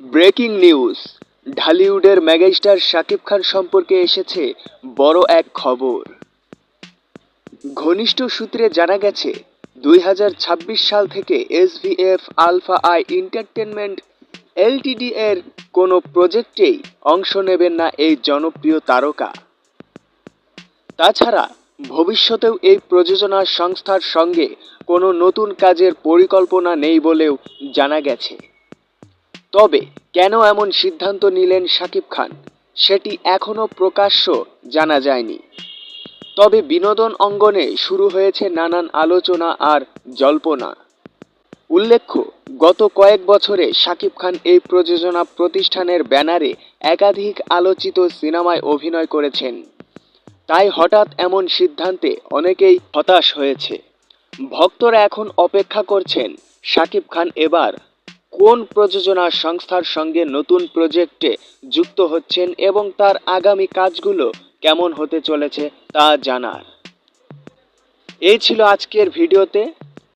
Breaking news, ঢালিউডের megastar Shakib Khan সম্পর্কে এসেছে বড় এক খবর। ঘনিষ্ঠ সূত্রে জানা গেছে, দুই হাজার ছাব্বিশ সাল থেকে SVF Alpha i Entertainment LTD এর কোনো প্রজেক্টেই অংশ নেবেন না এই জনপ্রিয় তারকা। তাছাড়া, ভবিষ্যতেও এই প্রযোজনা সংস্থার সঙ্গে কোনো নতুন কাজের পরিকল্পনা নেই বলেও জানা গেছে। তবে কেন এমন সিদ্ধান্ত নিলেন শাকিব খান? সেটি এখনও প্রকাশ্য, জানা যায়নি। তবে বিনোদন অঙ্গনে শুরু হয়েছে নানান আলোচনা আর জল্পনা। উল্লেখ্য, গত কয়েক বছরে শাকিব খান এই প্রযোজনা প্রতিষ্ঠানের ব্যানারে একাধিক আলোচিত সিনেমায় অভিনয় করেছেন। তাই হঠাৎ এমন সিদ্ধান্তে অনেকেই হতাশ হয়েছে। ভক্তরা এখন অপেক্ষা করছেন, শাকিব খান এবার কোন প্রযোজনা সংস্থার সঙ্গে নতুন প্রজেক্টে যুক্ত হচ্ছেন এবং তার আগামী কাজগুলো কেমন হতে চলেছে তা জানার। এই ছিল আজকের ভিডিওতে।